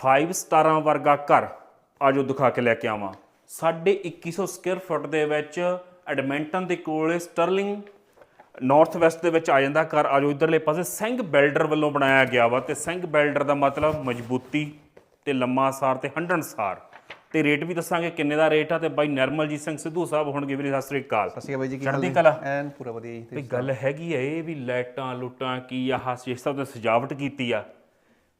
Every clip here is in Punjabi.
5 ਸਟਾਰਾਂ ਵਰਗਾ ਘਰ ਆਜੋ ਦਿਖਾ ਕੇ ਲੈ ਕੇ ਆਵਾਂ। ਸਾਢੇ 2100 ਸਕੁਅਰ ਫੁੱਟ ਦੇ ਵਿੱਚ ਐਡਮਿੰਟਨ ਦੇ ਕੋਲੇ ਸਟਰਲਿੰਗ ਨਾਰਥ ਵੈਸਟ ਦੇ ਵਿੱਚ ਆ ਜਾਂਦਾ ਘਰ। ਆਜੋ ਇਧਰਲੇ ਪਾਸੇ ਸਿੰਘ ਬਿਲਡਰ ਵੱਲੋਂ ਬਣਾਇਆ ਗਿਆ ਵਾ ਤੇ ਸਿੰਘ ਬਿਲਡਰ ਦਾ ਮਤਲਬ ਮਜ਼ਬੂਤੀ ਤੇ ਲੰਮਾ ਸਾਰ ਤੇ ਹੰਡਣਸਾਰ ਤੇ ਰੇਟ ਵੀ ਦੱਸਾਂਗੇ ਕਿੰਨੇ ਦਾ ਰੇਟ ਆ ਤੇ ਬਾਈ ਨਰਮਲਜੀਤ ਸਿੰਘ ਸਿੱਧੂ ਸਾਹਿਬ ਹੋਣਗੇ ਵੀਰੇ ਸਤਿ ਸ੍ਰੀ ਅਕਾਲ। ਸਤਿ ਸ਼੍ਰੀ ਅਕਾਲ ਬਾਈ ਜੀ ਕੀ ਹਾਲ ਕਲਾ। ਐਨ ਪੂਰਾ ਵਧੀਆ ਜੀ ਵੀ ਗੱਲ ਹੈਗੀ ਆ ਇਹ ਵੀ ਲਾਈਟਾਂ ਲੁੱਟਾਂ ਕੀ ਆ ਹਾਸੀ ਸਭ ਤੇ ਸਜਾਵਟ ਕੀਤੀ ਆ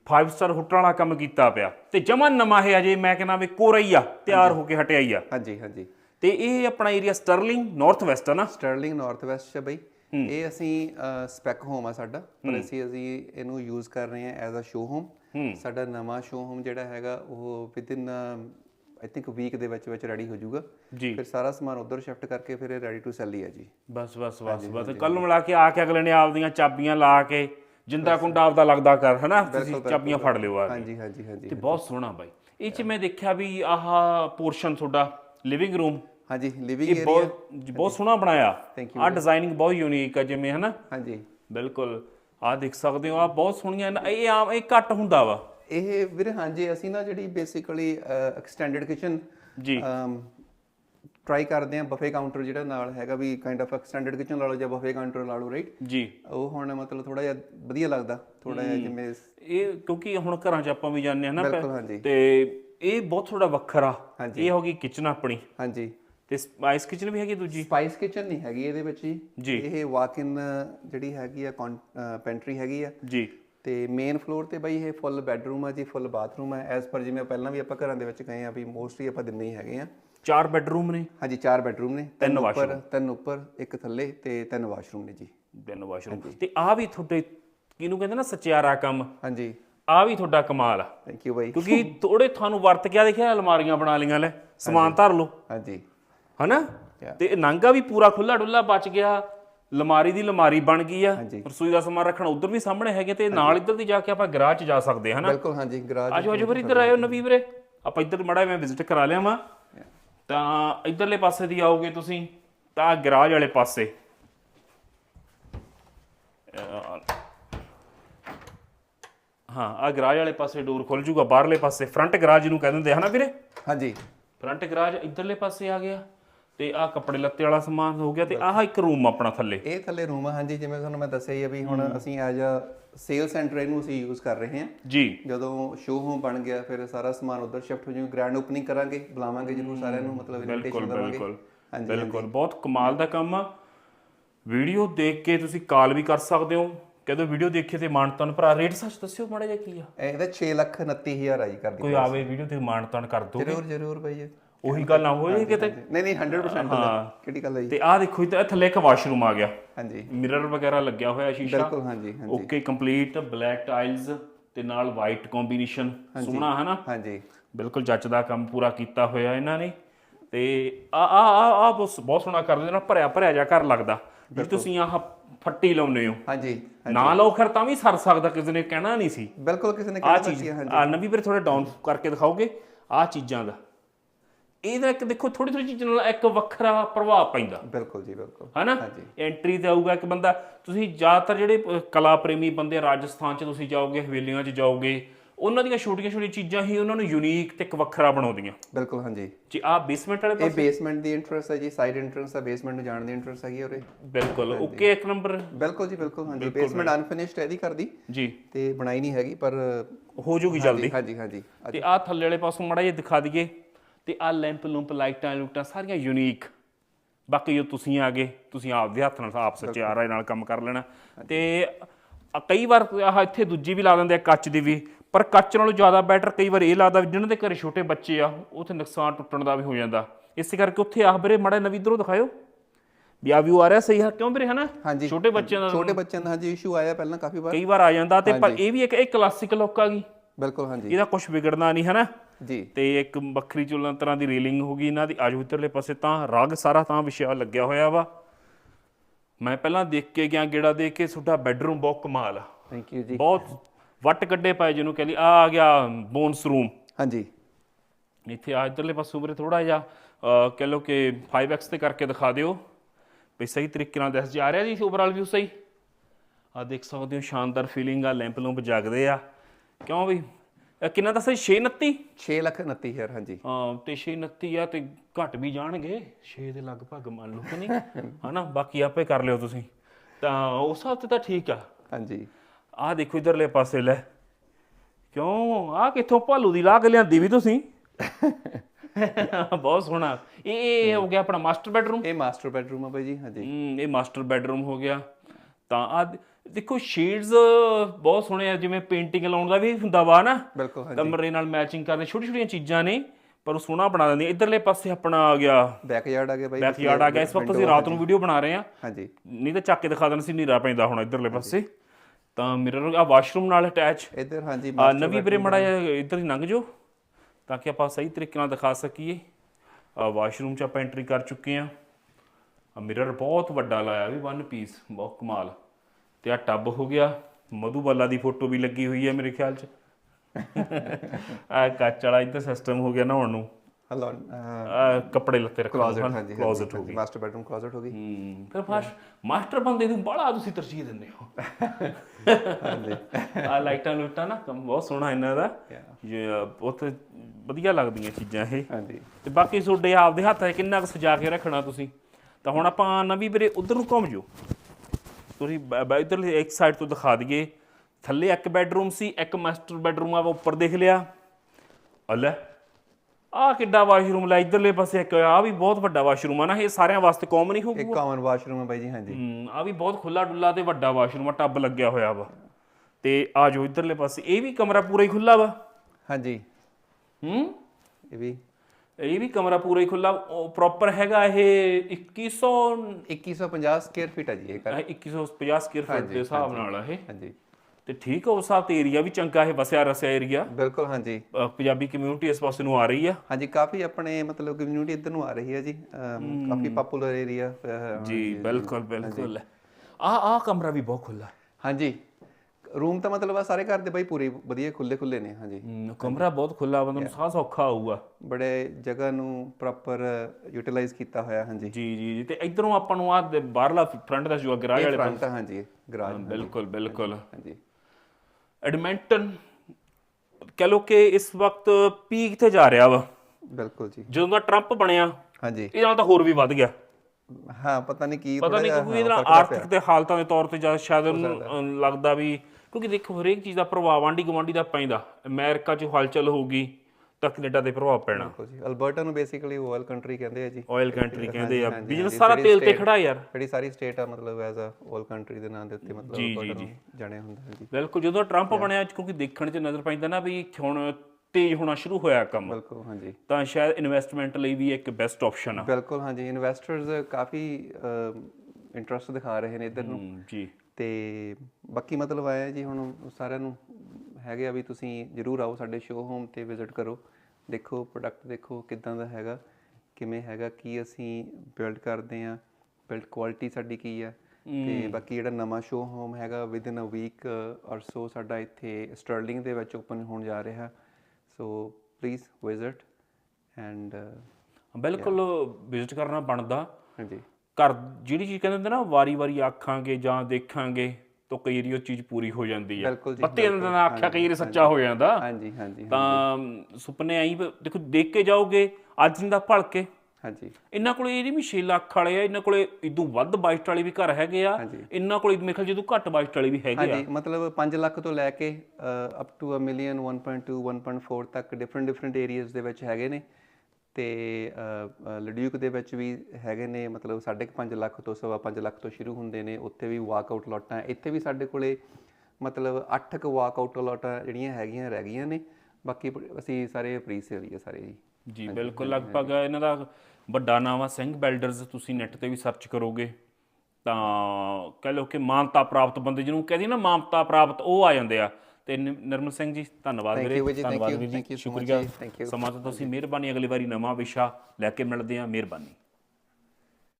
5 ਸਟਾਰ ਹੋਟਲ ਵਾਲਾ ਕੰਮ ਕੀਤਾ ਪਿਆ। ਤੇ ਜਮਨ ਨਵਾਂ ਹੈ ਅਜੇ ਮੈਂ ਕਹਿੰਦਾ ਵੀ ਕੋਰਾ ਹੀ ਆ ਤਿਆਰ ਹੋ ਕੇ ਹਟਿਆ ਹੀ ਆ। ਹਾਂਜੀ ਹਾਂਜੀ। ਤੇ ਇਹ ਆਪਣਾ ਏਰੀਆ ਸਟਰਲਿੰਗ ਨਾਰਥ ਵੈਸਟ ਆ ਨਾ? ਸਟਰਲਿੰਗ ਨਾਰਥ ਵੈਸਟ ਚ ਬਈ। ਇਹ ਅਸੀਂ ਸਪੈਕ ਹੋਮ ਆ ਸਾਡਾ। ਪਰ ਅਸੀਂ ਅਸੀਂ ਇਹਨੂੰ ਯੂਜ਼ ਕਰ ਰਹੇ ਹਾਂ ਐਜ਼ ਅ ਸ਼ੋ ਹੋਮ ਸਾਡਾ ਨਵਾਂ ਸ਼ੋ ਹੋਮ ਜਿਹੜਾ ਹੈਗਾ ਉਹ ਵਿਦਿਨ ਆਈ ਥਿੰਕ ਵੀਕ ਦੇ ਵਿੱਚ ਵਿੱਚ ਰੈਡੀ ਹੋ ਜਾਊਗਾ। ਜੀ। ਫਿਰ ਸਾਰਾ ਸਮਾਨ ਉਧਰ ਸ਼ਿਫਟ ਕਰਕੇ ਫਿਰ ਇਹ ਰੈਡੀ ਟੂ ਸੈਲ ਹੀ ਹੈ ਜੀ। ਬਸ ਬਸ ਬਸ ਬਸ। ਕੱਲ ਮਿਲਾ ਕੇ ਆ ਕੇ ਅਗਲੇ ਨੇ ਆਪਦੀਆਂ ਚਾਬੀਆਂ ਲਾ ਕੇ ਜਿੰਦਾ ਕੁੰਡਾ ਆਪਦਾ ਲੱਗਦਾ ਕਰ ਹਨਾ? ਤੁਸੀਂ ਚਾਬੀਆਂ ਫੜ ਲਿਓ ਆ। ਹਾਂਜੀ ਹਾਂਜੀ ਹਾਂਜੀ ਤੇ ਬਹੁਤ ਸੋਹਣਾ ਬਾਈ। ਇਹ ਚ ਮੈਂ ਦੇਖਿਆ ਵੀ ਆਹ ਪੋਰਸ਼ਨ ਤੁਹਾਡਾ ਲਿਵਿੰਗ ਰੂਮ ਹਾਂਜੀ ਲਿਵਿੰਗ ਏਰੀਆ ਬਹੁਤ ਬਹੁਤ ਸੋਹਣਾ ਬਣਾਇਆ। ਆ ਡਿਜ਼ਾਈਨਿੰਗ ਬਹੁਤ ਯੂਨੀਕ ਆ ਜਿਵੇਂ ਹਨਾ? ਹਾਂਜੀ। ਬਿਲਕੁਲ। ਆ ਦੇਖ ਸਕਦੇ ਹੋ ਆ ਬਹੁਤ ਸੋਹਣੀਆਂ। ਇਹ ਆਮ ਇਹ ਘੱਟ ਹੁੰਦਾ ਵਾ। ਇਹ ਵੀਰੇ ਹਾਂਜੀ ਅਸੀਂ ਨਾ ਜਿਹੜੀ ਬੇਸਿਕਲੀ ਐਕਸਟੈਂਡਡ ਕਿਚਨ ਜੀ। ਟਰਾਈ ਕਰਦੇ ਆ ਬਫੇ ਕਾਊਂਟਰ ਜਿਹੜਾ ਨਾਲ ਹੈਗਾ ਵੀ ਕਾਈਂਡ ਆਫ ਐਕਸਟੈਂਡਡ ਕਿਚਨ ਲਾ ਲਓ ਜਾਂ ਬਫੇ ਕਾਊਂਟਰ ਲਾ ਲਓ ਰਾਈਟ ਜੀ। ਉਹ ਹੁਣ ਮਤਲਬ ਥੋੜਾ ਜਿਹਾ ਵਧੀਆ ਲੱਗਦਾ ਥੋੜਾ ਜਿਹਾ ਜਿਵੇਂ ਇਹ ਕਿਉਂਕਿ ਹੁਣ ਘਰਾਂ 'ਚ ਆਪਾਂ ਵੀ ਜਾਂਦੇ ਹਾਂ ਨਾ ਬਿਲਕੁਲ ਹਾਂਜੀ। ਤੇ ਇਹ ਬਹੁਤ ਥੋੜਾ ਵੱਖਰਾ। ਇਹ ਹੋ ਗਈ ਕਿਚਨ ਆਪਣੀ। ਹਾਂਜੀ। ਤੇ ਸਪਾਈਸ ਕਿਚਨ ਵੀ ਹੈਗੀ ਦੂਜੀ? ਸਪਾਈਸ ਕਿਚਨ ਨਹੀਂ ਹੈਗੀ ਇਹਦੇ ਵਿੱਚ। ਜੀ। ਇਹ ਵਾਕ ਇਨ ਜਿਹੜੀ ਹੈਗੀ ਆ ਪੈਂਟਰੀ ਹੈਗੀ ਆ। ਜੀ। ਤੇ ਮੇਨ ਫਲੋਰ ਤੇ ਬਈ ਇਹ ਫੁੱਲ ਬੈੱਡਰੂਮ ਆ ਜੀ ਫੁੱਲ ਬਾਥਰੂਮ ਆ। ਐਸ ਪਰ ਜਿਵੇਂ ਪਹਿਲਾਂ ਵੀ ਆਪਾਂ ਘਰਾਂ ਦੇ ਵਿੱਚ ਗਏ ਆ ਵੀ ਮੋਸਟਲੀ ਆਪਾਂ ਦਿੰਨੇ ਹੀ ਹੈਗੇ ਆ। ਚਾਰ ਬੈੱਡਰੂਮ ਨੇ? ਹਾਂਜੀ ਚਾਰ ਬੈੱਡਰੂਮ ਨੇ ਤਿੰਨ ਉੱਪਰ ਤਿੰਨ ਉੱਪਰ ਇੱਕ ਥੱਲੇ ਤੇ ਤਿੰਨ ਵਾਸ਼ਰੂਮ ਨੇ ਜੀ। ਤਿੰਨ ਵਾਸ਼ਰੂਮ ਤੇ ਆ ਵੀ ਤੁਹਾਡੇ ਕਿਹਨੂੰ ਕਹਿੰਦੇ ਨਾ ਸਚਿਆਰਾ ਕੰਮ। ਹਾਂਜੀ। ਆ ਵੀ ਤੁਹਾਡਾ ਕਮਾਲ ਆ। ਥੈਂਕ ਯੂ ਬਾਈ। ਕਿਉਂਕਿ ਥੋੜੇ ਤੁਹਾਨੂੰ ਵਰਤ ਗਿਆ ਦੇਖਿਆ ਅਲਮਾਰੀਆਂ ਬਣਾ ਲੀਆਂ ਲੈ। ਸਮਾਨ ਧਰ ਲਓ। ਹਾਂਜੀ। ਹਨਾ? ਤੇ ਨਾਂਗਾ ਵੀ ਪੂਰਾ ਖੁੱਲਾ ਡੁੱਲਾ ਬਚ ਗਿਆ। ਲਮਾਰੀ ਦੀ ਲਮਾਰੀ ਬਣ ਗਈ ਆ। ਰਸੋਈ ਦਾ ਸਮਾਨ ਰੱਖਣਾ ਉਧਰ ਵੀ ਸਾਹਮਣੇ ਹੈਗੇ ਤੇ ਨਾਲ ਇੱਧਰ ਦੀ ਜਾ ਕੇ ਆਪਾਂ ਗਰਾਜ 'ਚ ਜਾ ਸਕਦੇ ਹਾਂ ਹਨਾ ਬਿਲਕੁਲ ਹਾਂਜੀ ਗਰਾਜ ਆਜੋ ਆਜੋ ਫਿਰ ਇੱਧਰ ਆਇਓ ਨਵੀ ਵੀਰੇ। ਆਪਾਂ ਇੱਧਰ ਮੜਾ ਮੈਂ ਵਿਜ਼ਿਟ ਕਰਾ ਲਿਆ ਵਾਂ। ਤਾਂ ਇੱਧਰਲੇ ਪਾਸੇ ਦੀ ਆਓਗੇ ਤੁਸੀਂ ਤਾਂ ਗਰਾਜ ਵਾਲੇ ਪਾਸੇ। ਹਾਂ ਆ ਗਰਾਜ ਵਾਲੇ ਪਾਸੇ ਡੋਰ ਖੁੱਲ ਜੂਗਾ ਬਾਹਰਲੇ ਪਾਸੇ ਫਰੰਟ ਗਰਾਜ ਨੂੰ ਕਹਿ ਦਿੰਦੇ ਹਨਾ ਵੀਰੇ? ਹਾਂਜੀ। ਫਰੰਟ ਗਰਾਜ ਇੱਧਰਲੇ ਪਾਸੇ ਆ ਗਿਆ। ਤੇ ਆ ਕੱਪੜੇ ਲੱਤੇ ਵਾਲਾ ਸਮਾਨ ਹੋ ਗਿਆ ਤੇ ਆਹ ਇੱਕ ਰੂਮ ਆਪਣਾ ਥੱਲੇ। ਇਹ ਥੱਲੇ ਰੂਮ ਆ ਹਾਂਜੀ ਜਿਵੇਂ ਤੁਹਾਨੂੰ ਮੈਂ ਦੱਸਿਆ ਹੀ ਆ ਵੀ ਹੁਣ ਅਸੀਂ ਐਜ਼ ਅ ਸੇਲ ਸੈਂਟਰ ਇਹਨੂੰ ਅਸੀਂ ਯੂਜ਼ ਕਰ ਰਹੇ ਹਾਂ। ਜੀ। ਜਦੋਂ ਸ਼ੋ ਹੋਮ ਬਣ ਗਿਆ ਫਿਰ ਸਾਰਾ ਸਮਾਨ ਉਧਰ ਸ਼ਿਫਟ ਹੋ ਜਾਊ ਗ੍ਰੈਂਡ ਓਪਨਿੰਗ ਕਰਾਂਗੇ ਬੁਲਾਵਾਂਗੇ ਜਰੂਰ ਸਾਰਿਆਂ ਨੂੰ ਮਤਲਬ ਇਨਵੀਟੇਸ਼ਨ ਦੇਵਾਂਗੇ ਬਿਲਕੁਲ ਬਿਲਕੁਲ। ਬਹੁਤ ਕਮਾਲ ਦਾ ਕੰਮ ਆ। ਵੀਡੀਓ ਦੇਖ ਕੇ ਤੁਸੀਂ ਕਾਲ ਵੀ ਕਰ ਸਕਦੇ ਹੋ। ਕਹਿੰਦੇ ਵੀਡੀਓ ਦੇਖੇ ਤੇ ਮਾਨਤਨ ਭਰਾ ਰੇਟ ਸੱਚ ਦੱਸਿਓ ਮਾੜਾ ਜਿਹਾ ਕੀ ਆ? ਇਹਦਾ 6 ਲੱਖ 29000 ਆਈ ਕਰਦੀ ਕੋਈ ਆਵੇ ਵੀਡੀਓ ਤੇ ਮਾਨਤਨ ਕਰ ਦੋ ਜਰੂਰ ਜਰੂਰ ਬਾਈ ਉਹੀ ਗੱਲ ਨਾ ਹੋਏ ਕਿਤੇ? ਨਹੀਂ ਨਹੀਂ 100% ਹਾਂ। ਕਿਹੜੀ ਗੱਲ ਹੈ ਜੀ? ਤੇ ਆਹ ਦੇਖੋ ਇੱਧਰ ਥੱਲੇ ਇੱਕ ਵਾਸ਼ਰੂਮ ਆ ਗਿਆ। ਹਾਂਜੀ। ਮਿਰਰ ਵਗੈਰਾ ਲੱਗਿਆ ਹੋਇਆ ਸ਼ੀਸ਼ਾ। ਬਿਲਕੁਲ ਹਾਂਜੀ ਹਾਂਜੀ। ਓਕੇ ਕੰਪਲੀਟ ਬਲੈਕ ਟਾਈਲਸ ਤੇ ਨਾਲ ਵਾਈਟ ਕੰਬੀਨੇਸ਼ਨ ਸੋਹਣਾ ਹੈ ਨਾ? ਹਾਂਜੀ। ਬਿਲਕੁਲ ਜੱਜ ਦਾ ਕੰਮ ਪੂਰਾ ਕੀਤਾ ਹੋਇਆ ਇਹਨਾਂ ਨੇ। ਤੇ ਆ ਆ ਆ ਆ ਬਹੁਤ ਸੋਹਣਾ ਕਰਦੇ ਨਾ ਭਰਿਆ ਭਰਿਆ ਜਾ ਘਰ ਲੱਗਦਾ। ਜੇ ਤੁਸੀਂ ਆਹ ਫੱਟੀ ਲਾਉਨੇ ਹੋ। ਹਾਂਜੀ ਨਾ ਲਾਓ ਖਰ ਤਾਂ ਵੀ ਸਰ ਸਕਦਾ ਕਿਸੇ ਨੇ ਕਹਿਣਾ ਨਹੀਂ ਸੀ। ਬਿਲਕੁਲ ਕਿਸੇ ਨੇ ਆ ਕਿਹਾ ਚੀਜ਼। ਆ ਨਵੀਂ ਵੀਰ ਥੋੜਾ ਡਾਊਨ ਕਰਕੇ ਦਿਖਾਓਗੇ। ਆ ਚੀਜ਼ਾਂ ਦਾ। ਇਹਦਾ ਇੱਕ ਦੇਖੋ ਥੋੜੀ ਥੋੜੀ ਚੀਜ਼ਾਂ ਨਾਲ ਇੱਕ ਵੱਖਰਾ ਪ੍ਰਭਾਵ ਪੈਂਦਾ। ਬਿਲਕੁਲ ਜੀ ਬਿਲਕੁਲ। ਹਨਾ? ਐਂਟਰੀ ਤੇ ਆਊਗਾ ਇੱਕ ਬੰਦਾ। ਤੁਸੀਂ ਜ਼ਿਆਦਾਤਰ ਜਿਹੜੇ ਕਲਾ ਪ੍ਰੇਮੀ ਬੰਦੇ ਰਾਜਸਥਾਨ ਚ ਤੁਸੀਂ ਜਾਓਗੇ ਹਵੇਲੀਆਂ ਚ ਜਾਓਗੇ ਉਹਨਾਂ ਦੀਆਂ ਛੋਟੀਆਂ ਛੋਟੀਆਂ ਚੀਜ਼ਾਂ ਹੀ ਉਹਨਾਂ ਨੂੰ ਯੂਨੀਕ ਤੇ ਇੱਕ ਵੱਖਰਾ ਬਣਾਉਂਦੀਆਂ। ਬਿਲਕੁਲ ਹਾਂਜੀ। ਜੀ ਆ ਬੇਸਮੈਂਟ ਵਾਲੇ ਇਹ ਬੇਸਮੈਂਟ ਦੀ ਐਂਟਰੈਂਸ ਹੈ ਜੀ ਸਾਈਡ ਐਂਟਰੈਂਸ ਹੈ ਬੇਸਮੈਂਟ ਨੂੰ ਜਾਣ ਦੀ ਐਂਟਰੈਂਸ ਹੈਗੀ ਉਰੇ। ਬਿਲਕੁਲ ਓਕੇ ਇੱਕ ਨੰਬਰ ਬਿਲਕੁਲ ਜੀ ਬਿਲਕੁਲ ਹਾਂਜੀ। ਬੇਸਮੈਂਟ ਅਨਫਿਨਿਸ਼ਡ ਹੈ ਇਹਦੀ ਕਰਦੀ ਜੀ। ਤੇ ਬਣਾਈ ਨਹੀਂ ਹੈਗੀ ਪਰ ਹੋ ਜੂਗੀ ਜਲਦੀ। ਹਾਂਜੀ ਹਾਂਜੀ। ਤੇ ਆ ਥੱਲੇ ਵਾਲੇ ਪਾਸੋਂ ਮੜਾ ਜਿਹਾ ਦਿਖਾ ਦਈਏ। ਤੇ ਆ ਲੈਂਪ ਲੂੰਪ ਲਾਈਟਾਂ ਲੂਟਾਂ ਸਾਰੀਆਂ ਯੂਨੀਕ ਬਾਕੀ ਜੋ ਤੁਸੀਂ ਆ ਗਏ ਤੁਸੀਂ ਆਪਦੇ ਹੱਥ ਨਾਲ ਆਪ ਸਚਿਆਰਾ ਨਾਲ ਕੰਮ ਕਰ ਲੈਣਾ। ਤੇ ਕਈ ਵਾਰ ਆਹ ਇੱਥੇ ਦੂਜੀ ਵੀ ਲਾ ਦਿੰਦੇ ਆ ਕੱਚ ਦੀ ਵੀ ਪਰ ਕੱਚ ਨਾਲੋਂ ਜ਼ਿਆਦਾ ਬੈਟਰ ਕਈ ਵਾਰ ਇਹ ਲੱਗਦਾ ਵੀ ਜਿਹਨਾਂ ਦੇ ਘਰੇ ਛੋਟੇ ਬੱਚੇ ਆ ਉੱਥੇ ਨੁਕਸਾਨ ਟੁੱਟਣ ਦਾ ਵੀ ਹੋ ਜਾਂਦਾ। ਇਸੇ ਕਰਕੇ ਉੱਥੇ ਆਹ ਵੀਰੇ ਮੜਾ ਨਵੀਂ ਇਧਰੋਂ ਦਿਖਾਇਓ। ਵੀ ਆ ਵਿਊ ਆ ਰਿਹਾ ਸਹੀ ਹੈ ਕਿਉਂ ਵੀਰੇ ਹਨਾ? ਹਾਂਜੀ। ਛੋਟੇ ਬੱਚਿਆਂ ਦਾ ਛੋਟੇ ਬੱਚਿਆਂ ਦਾ ਹਾਂਜੀ ਇਸ਼ੂ ਆਇਆ ਪਹਿਲਾਂ ਕਾਫੀ ਵਾਰ। ਕਈ ਵਾਰ ਆ ਜਾਂਦਾ ਤੇ ਪਰ ਇਹ ਵੀ ਇੱਕ ਇਹ ਕਲਾਸਿਕ ਲੁੱਕ ਆ ਗਈ। ਬਿਲਕੁਲ ਹਾਂਜੀ। ਇਹਦਾ ਕੁਝ ਵਿਗੜਨਾ ਨਹੀਂ ਹਨਾ? ਜੀ। ਤੇ ਇੱਕ ਵੱਖਰੀ ਚੁੱਲ੍ਹਾ ਤਰ੍ਹਾਂ ਦੀ ਰੇਲਿੰਗ ਹੋ ਗਈ ਇਹਨਾਂ ਦੀ। ਆਜੋ ਇੱਧਰਲੇ ਪਾਸੇ ਤਾਂ ਰਗ ਸਾਰਾ ਤਾਂ ਵਿਸ਼ਾ ਲੱਗਿਆ ਹੋਇਆ ਵਾ। ਮੈਂ ਪਹਿਲਾਂ ਦੇਖ ਕੇ ਗਿਆ ਗੇੜਾ ਦੇ ਕੇ ਤੁਹਾਡਾ ਬੈੱਡਰੂਮ ਬਹੁਤ ਕਮਾਲ ਆ। ਥੈਂਕ ਯੂ ਜੀ। ਬਹੁਤ ਵੱਟ ਕੱਢੇ ਪਏ ਜਿਹਨੂੰ ਕਹ ਲਈ ਆ ਆ ਗਿਆ ਬੋਨਸ ਰੂਮ। ਹਾਂਜੀ। ਇੱਥੇ ਆ ਇੱਧਰਲੇ ਪਾਸੇ ਉਪਰੇ ਥੋੜਾ ਜਿਹਾ ਕਹਿ ਲਓ ਕਿ 5x ਤੇ ਕਰਕੇ ਦਿਖਾ ਦਿਓ। ਵੀ ਸਹੀ ਤਰੀਕੇ ਨਾਲ ਦਿਸ ਜਾ ਰਿਹਾ ਜੀ ਓਵਰਆਲ ਵਿਊ ਸਹੀ। ਆ ਦੇਖ ਸਕਦੇ ਹੋ ਸ਼ਾਨਦਾਰ ਫੀਲਿੰਗ ਆ ਲੈਂਪ ਲੂੰਪ ਜਗਦੇ ਆ। ਕਿਉਂ ਵੀ? ਕਿੰਨਾ ਦੱਸਿਆ 629 6 ਲੱਖ 29 ਹਜ਼ਾਰ ਹਾਂਜੀ। ਹਾਂ ਤੇ 629 ਆ ਤੇ ਘਟ ਵੀ ਜਾਣਗੇ। 6 ਦੇ ਲਗਭਗ ਮੰਨ ਲਓ ਕਿ ਨਹੀਂ? ਹਨਾ? ਬਾਕੀ ਆਪੇ ਕਰ ਲਿਓ ਤੁਸੀਂ। ਤਾਂ ਉਸ ਹਿਸਾਬ ਤੇ ਠੀਕ ਆ। ਹਾਂਜੀ। ਆਹ ਦੇਖੋ ਇਧਰਲੇ ਪਾਸੇ ਲੈ। ਕਿਉਂ? ਆਹ ਕਿੱਥੋਂ ਭਾਲੂ ਦੀ ਕੇ ਲਿਆਂਦੀ ਵੀ ਤੁਸੀਂ? ਬਹੁਤ ਸੋਹਣਾ। ਇਹ ਇਹ ਹੋ ਗਿਆ ਆਪਣਾ ਮਾਸਟਰ ਬੈਡਰੂਮ? ਇਹ ਮਾਸਟਰ ਬੈਡਰੂਮ ਆ ਬਾਈ ਜੀ ਹਾਂਜੀ। ਇਹ ਮਾਸਟਰ ਬੈਡਰੂਮ ਹੋ ਗਿਆ। ਤਾਂ ਆ ਦੇਖੋ ਸ਼ੇਡਸ ਬਹੁਤ ਸੋਹਣੇ ਆ ਜਿਵੇਂ ਪੇਂਟਿੰਗ ਲਾਉਣ ਦਾ ਵੀ ਹੁੰਦਾ ਵਾ ਨਾ। ਬਿਲਕੁਲ ਹਾਂਜੀ। ਕਮਰੇ ਨਾਲ ਮੈਚਿੰਗ ਕਰਦੇ ਛੋਟੀ ਛੋਟੀਆਂ ਚੀਜ਼ਾਂ ਨੇ ਪਰ ਉਹ ਸੋਹਣਾ ਬਣਾ ਦਿੰਦੀ ਇਧਰਲੇ ਪਾਸੇ ਆਪਣਾ ਆ ਗਿਆ। ਬੈਕ ਯਾਰਡ ਆ ਗਿਆ ਬਾਈ ਬੈਕ ਯਾਰਡ ਆ ਗਿਆ। ਇਸ ਵਕਤ ਅਸੀਂ ਰਾਤ ਨੂੰ ਵੀਡੀਓ ਬਣਾ ਰਹੇ ਆ ਹਾਂਜੀ। ਨਹੀਂ ਤਾਂ ਚੱਕ ਕੇ ਦਿਖਾ ਦੇਣਾ ਸੀ ਹਨੇਰਾ ਪੈਂਦਾ ਹੁਣ ਇਧਰਲੇ ਪਾਸੇ। ਤਾਂ ਮਿਰਰ ਆ ਵਾਸ਼ਰੂਮ ਨਾਲ ਅਟੈਚ ਇੱਧਰ ਹਾਂਜੀ ਆ ਨਵੀਂ ਵੀਰੇ ਮੜਾ ਇੱਧਰ ਹੀ ਲੰਘ ਜਾਓ ਤਾਂ ਕਿ ਆਪਾਂ ਸਹੀ ਤਰੀਕੇ ਨਾਲ ਦਿਖਾ ਸਕੀਏ। ਆ ਵਾਸ਼ਰੂਮ ਚ ਆਪਾਂ ਐਂਟਰੀ ਕਰ ਚੁੱਕੇ ਆ ਆ ਮਿਰਰ ਬਹੁਤ ਵੱਡਾ ਲਾਇਆ ਵੀ ਵਨ ਪੀਸ ਬਹੁਤ ਕਮਾਲ। ਤੇ ਆ ਟੱਬ ਹੋ ਗਿਆ। ਮਧੂਬਾਲਾ ਦੀ ਫੋਟੋ ਵੀ ਲੱਗੀ ਹੋਈ ਹੈ ਮੇਰੇ ਖਿਆਲ ਚ। ਆ ਕੱਚ ਵਾਲਾ ਇੱਧਰ ਸਿਸਟਮ ਹੋ ਗਿਆ ਨਹਾਉਣ ਨੂੰ। ਹਲੋ ਆ ਕੱਪੜੇ ਲੱਤੇ ਰੱਖਣ ਨੂੰ ਕਲੋਜ਼ਟ ਹੋ ਗਈ। ਮਾਸਟਰ ਬੈਡਰੂਮ ਕਲੋਜ਼ਟ ਹੋ ਗਈ। ਹੂੰ ਫਿਰ ਫਾਸ਼ ਮਾਸਟਰ ਬੰਦੇ ਨੂੰ ਬੜਾ ਤੁਸੀਂ ਤਰਜੀਹ ਦਿੰਦੇ ਹੋ। ਹਾਂਜੀ। ਆ ਲਾਈਟਾਂ ਲੂਟਾਂ ਨਾ ਕੰਮ ਬਹੁਤ ਸੋਹਣਾ ਇਹਨਾਂ ਦਾ। ਬਹੁਤ ਵਧੀਆ ਲੱਗਦੀਆਂ ਚੀਜ਼ਾਂ ਇਹ। ਹਾਂਜੀ। ਤੇ ਬਾਕੀ ਤੁਹਾਡੇ ਆਪਦੇ ਹੱਥ 'ਚ ਕਿੰਨਾ ਕੁ ਸਜਾ ਕੇ ਰੱਖਣਾ ਤੁਸੀਂ? ਤਾਂ ਹੁਣ ਆਪਾਂ ਨਵੀਂ ਵੀਰੇ ਉਧਰ ਨੂੰ ਘੁੰਮ ਜਾਓ। ਤੁਸੀਂ ਇਧਰ ਇੱਕ ਸਾਈਡ ਤੋਂ ਦਿਖਾ ਦਈਏ। ਥੱਲੇ ਇੱਕ ਬੈੱਡਰੂਮ ਸੀ ਇੱਕ ਮਾਸਟਰ ਬੈੱਡਰੂਮ ਆ ਉੱਪਰ ਦੇਖ ਲਿਆ। ਅੱਲੇ ਆ ਕਿੱਡਾ ਵਾਸ਼ਰੂਮ ਲੈ ਇਧਰਲੇ ਪਾਸੇ ਇੱਕ ਆ ਵੀ ਬਹੁਤ ਵੱਡਾ ਵਾਸ਼ਰੂਮ ਆ ਨਾ ਇਹ ਸਾਰਿਆਂ ਵਾਸਤੇ ਕਾਮਨ ਹੀ ਹੋਊਗਾ। ਇੱਕ ਕਾਮਨ ਵਾਸ਼ਰੂਮ ਹੈ ਬਾਈ ਜੀ ਹਾਂਜੀ। ਆ ਵੀ ਬਹੁਤ ਖੁੱਲਾ ਡੁੱਲਾ ਤੇ ਵੱਡਾ ਵਾਸ਼ਰੂਮ ਆ ਟੱਬ ਲੱਗਿਆ ਹੋਇਆ ਵਾ। ਤੇ ਆ ਜੋ ਇਧਰਲੇ ਪਾਸੇ ਇਹ ਵੀ ਕਮਰਾ ਪੂਰਾ ਹੀ ਖੁੱਲਾ ਵਾ। ਹਾਂਜੀ। ਹੂੰ? ਇਹ ਵੀ। ਇਹ ਵੀ ਕਮਰਾ ਪੂਰਾ ਹੀ ਖੁੱਲਾ ਪ੍ਰੋਪਰ ਹੈਗਾ ਇਹ 2100 2150 ਸਕੁਅਰ ਫੀਟ ਹੈ ਜੀ ਇਹ ਘਰ। ਅਹ 2150 ਸਕੁਅਰ ਫੁੱਟ ਦੇ ਹਿਸਾਬ ਨਾਲ ਆ ਇਹ। ਹਾਂਜੀ। ਤੇ ਠੀਕ ਆ ਉਸ ਹਿਸਾਬ ਤੇ ਏਰੀਆ ਵੀ ਚੰਗਾ ਇਹ ਵਸਿਆ ਰਸਿਆ ਏਰੀਆ ਬਿਲਕੁਲ ਹਾਂਜੀ। ਪੰਜਾਬੀ ਕਮਿਊਨਿਟੀ ਇਸ ਪਾਸੇ ਨੂੰ ਆ ਰਹੀ ਆ। ਹਾਂਜੀ ਕਾਫੀ ਆਪਣੇ ਮਤਲਬ ਕਮਿਊਨਿਟੀ ਇੱਧਰ ਨੂੰ ਆ ਰਹੀ ਹੈ ਜੀ ਕਾਫੀ ਪਪੂਲਰ ਏਰੀਆ ਜੀ ਬਿਲਕੁਲ ਬਿਲਕੁਲ। ਆ ਆ ਕਮਰਾ ਵੀ ਬਹੁਤ ਖੁੱਲਾ ਹਾਂਜੀ। ਰੂਮ ਤਾਂ ਮਤਲਬ ਆ ਸਾਰੇ ਘਰ ਦੇ ਬਾਈ ਪੂਰੇ ਵਧੀਆ ਖੁੱਲੇ ਖੁੱਲੇ ਨੇ ਹਾਂਜੀ। ਕਮਰਾ ਬਹੁਤ ਖੁੱਲਾ ਬੰਦਾ ਨੂੰ ਸਾਹ ਸੌਖਾ ਆਊਗਾ। ਬੜੇ ਜਗ੍ਹਾ ਨੂੰ ਪ੍ਰੋਪਰ ਯੂਟਿਲਾਈਜ਼ ਕੀਤਾ ਹੋਇਆ ਹਾਂਜੀ। ਜੀ ਜੀ ਜੀ ਤੇ ਇਧਰੋਂ ਆਪਾਂ ਨੂੰ ਆ ਬਾਹਰਲਾ ਫਰੰਟ ਦਾ ਜੋ ਗਰਾਜ ਵਾਲੇ ਫਰੰਟ ਹਾਂਜੀ ਗਰਾਜ ਬਿਲਕੁਲ ਬਿਲਕੁਲ। ਹਾਂਜੀ। ਐਡਮਿੰਟਨ ਕਹ ਲੋ ਕਿ ਇਸ ਵਕਤ ਪੀਕ ਤੇ ਜਾ ਰਿਹਾ ਵਾ। ਬਿਲਕੁਲ ਜੀ। ਜਦੋਂ ਦਾ ਟਰੰਪ ਬਣਿਆ ਹਾਂਜੀ। ਇਹ ਨਾਲ ਤਾਂ ਹੋਰ ਵੀ ਵੱਧ ਗਿਆ। ਹਾਂ ਪਤਾ ਨਹੀਂ ਕੀ ਪਤਾ ਨਹੀਂ ਕਿਉਂਕਿ ਇਹਦੇ ਤਾਂ ਆਰਥਿਕ ਤੇ ਹਾਲਤਾਂ ਦੇ ਤੌਰ ਤੇ ਜਾਂ ਸ਼ਾਇਦ ਲੱਗਦਾ ਵੀ ਕਿਉਂਕਿ ਦੇਖੋ ਹਰੇਕ ਚੀਜ਼ ਦਾ ਪ੍ਰਭਾਵ ਆਂਢੀ ਗੁਆਂਢੀ ਦਾ ਪੈਂਦਾ। ਅਮਰੀਕਾ 'ਚ ਹਲਚਲ ਹੋਊਗੀ ਤਾਂ ਕੈਨੇਡਾ ਤੇ ਪ੍ਰਭਾਵ ਪੈਣਾ। ਬਿਲਕੁਲ ਜੀ। ਅਲਬਰਟਾ ਨੂੰ ਬੇਸਿਕਲੀ ਆਇਲ ਕੰਟਰੀ ਕਹਿੰਦੇ ਆ ਜੀ। ਆਇਲ ਕੰਟਰੀ ਕਹਿੰਦੇ ਆ। ਬਿਜ਼ਨਸ ਸਾਰਾ ਤੇਲ ਤੇ ਖੜਾ ਯਾਰ। ਜਿਹੜੀ ਸਾਰੀ ਸਟੇਟ ਆ ਮਤਲਬ ਐਜ਼ ਅ ਆਲ ਕੰਟਰੀ ਦੇ ਨਾਂ ਦੇ ਉੱਤੇ ਮਤਲਬ Alberta ਨੂੰ ਜਾਣਿਆ ਹੁੰਦਾ ਹੈ ਜੀ। ਬਿਲਕੁਲ ਜਦੋਂ ਟਰੰਪ ਬਣਿਆ ਕਿਉਂਕਿ ਦੇਖਣ 'ਚ ਨਜ਼ਰ ਪੈਂਦਾ ਨਾ ਵੀ ਹੁਣ ਤੇਜ਼ ਹੋਣਾ ਸ਼ੁਰੂ ਹੋਇਆ ਕੰਮ। ਬਿਲਕੁਲ ਹਾਂਜੀ। ਤਾਂ ਸ਼ਾਇਦ ਇਨਵੈਸਟਮੈਂਟ ਲਈ ਵੀ ਇੱਕ ਬੈਸਟ ਆਪਸ਼ਨ ਆ। ਬਿਲਕੁਲ ਹਾਂਜੀ। ਇਨਵੈਸਟਰਸ ਕਾਫੀ ਇੰਟਰਸਟ ਦਿਖਾ ਰਹੇ ਨੇ ਇੱਧਰ ਨੂੰ। ਜੀ। ਤੇ ਬਾਕੀ ਮਤਲਬ ਆਇਆ ਜੀ ਹੁਣ ਸਾਰਿਆਂ ਨੂੰ ਹੈਗੇ ਆ ਵੀ ਤੁਸੀਂ ਜਰੂਰ ਆਓ ਸਾਡੇ ਸ਼ੋਅ ਹੋਮ ਤੇ ਵਿਜ਼ਿਟ ਕਰੋ। ਦੇਖੋ ਪ੍ਰੋਡਕਟ ਦੇਖੋ ਕਿਦਾਂ ਦਾ ਹੈਗਾ ਕਿਵੇਂ ਹੈਗਾ ਕੀ ਅਸੀਂ ਬਿਲਡ ਕਰਦੇ ਆ ਬਿਲਡ ਕੁਆਲਿਟੀ ਸਾਡੀ ਕੀ ਆ। ਤੇ ਬਾਕੀ ਜਿਹੜਾ ਨਵਾਂ ਸ਼ੋਅ ਹੋਮ ਹੈਗਾ within a week or so ਸਾਡਾ ਇੱਥੇ ਸਟਰਲਿੰਗ ਦੇ ਵਿੱਚ ਓਪਨ ਹੋਣ ਜਾ ਰਿਹਾ। ਸੋ ਪਲੀਜ਼ ਵਿਜ਼ਿਟ ਐਂਡ ਬਿਲਕੁਲ ਵਿਜ਼ਿਟ ਕਰਨਾ ਬਣਦਾ। ਹਾਂਜੀ। ਘਰ ਜਿਹੜੀ ਚੀਜ਼ ਕਹਿੰਦੇ ਹੁੰਦੇ ਨਾ ਵਾਰੀ-ਵਾਰੀ ਆਖਾਂਗੇ ਜਾਂ ਦੇਖਾਂਗੇ ਤਾਂ ਕਈ ਵਾਰੀ ਉਹ ਚੀਜ਼ ਪੂਰੀ ਹੋ ਜਾਂਦੀ ਹੈ ਪੱਤੇ ਨਾ ਆਖਿਆ ਕਈ ਵਾਰੀ ਸੱਚਾ ਹੋ ਜਾਂਦਾ। ਹਾਂਜੀ ਹਾਂਜੀ ਤਾਂ ਸੁਪਨੇ ਆਈ ਦੇਖੋ ਦੇਖ ਕੇ ਜਾਓਗੇ ਅੱਜ ਦਾ ਭਲ ਕੇ ਹਾਂਜੀ। ਇਹਨਾਂ ਕੋਲੇ ਇਹ ਨਹੀਂ ਵੀ 6 ਲੱਖ ਵਾਲੇ ਆ ਇਹਨਾਂ ਕੋਲੇ ਇਦੋਂ ਵੱਧ ਬਜਟ ਵਾਲੇ ਵੀ ਘਰ ਹੈਗੇ ਆ। ਇਹਨਾਂ ਕੋਲੇ ਮੇਰੇ ਖਿਆਲ ਜਦੋਂ ਘੱਟ ਬਜਟ ਵਾਲੇ ਵੀ ਹੈਗੇ ਆ। ਹਾਂਜੀ ਮਤਲਬ 5 ਲੱਖ ਤੋਂ ਲੈ ਕੇ ਅਪ ਟੂ ਅ ਮਿਲੀਅਨ 1.2 1.4 ਤੱਕ ਡਿਫਰੈਂਟ ਡਿਫਰੈਂਟ ਏਰੀਆਜ਼ ਦੇ ਵਿੱਚ ਹੈਗੇ ਨੇ। ਤੇ ਲਡਿਊਕ ਦੇ ਵਿੱਚ ਵੀ ਹੈਗੇ ਨੇ ਮਤਲਬ 5.5 ਲੱਖ ਤੋਂ ਸਵਾ 5 ਲੱਖ ਤੋਂ ਸ਼ੁਰੂ ਹੁੰਦੇ ਨੇ ਉੱਥੇ ਵੀ ਵਾਕਆਊਟ ਲੋਟਾਂ ਇੱਥੇ ਵੀ ਸਾਡੇ ਕੋਲੇ ਮਤਲਬ 8 ਕ ਵਾਕਆਊਟ ਲੋਟਾਂ ਜਿਹੜੀਆਂ ਹੈਗੀਆਂ ਰਹਿ ਗਈਆਂ ਨੇ ਬਾਕੀ ਅਸੀਂ ਸਾਰੇ ਪ੍ਰੀ ਸੇਲ ਹੀ ਆ ਸਾਰੇ ਜੀ। ਜੀ ਬਿਲਕੁਲ ਲਗਭਗ ਇਹਨਾਂ ਦਾ ਵੱਡਾ ਨਾਮ ਆ ਸਿੰਘ ਬਿਲਡਰਸ ਤੁਸੀਂ ਨੈਟ ਤੇ ਵੀ ਸਰਚ ਕਰੋਗੇ ਤਾਂ ਕਹਿ ਲਓ ਕਿ ਮਾਨਤਾ ਪ੍ਰਾਪਤ ਬੰਦੇ ਜਿਹਨੂੰ ਕਹਿੰਦੇ ਨਾ ਮਾਨਤਾ ਪ੍ਰਾਪਤ ਉਹ ਆ ਜਾਂਦੇ ਆ। ਤੇ ਨਿਰਮਲ ਸਿੰਘ ਜੀ ਧੰਨਵਾਦ ਵੀਰੇ ਧੰਨਵਾਦ ਵੀਰ ਜੀ ਸ਼ੁਕਰੀਆ. ਸਮਾਂ ਤੋਂ ਤੁਸੀਂ ਮਿਹਰਬਾਨੀ ਅਗਲੀ ਵਾਰੀ ਨਵਾਂ ਵਿਸ਼ਾ ਲੈ ਕੇ ਮਿਲਦੇ ਆ ਮਿਹਰਬਾਨੀ।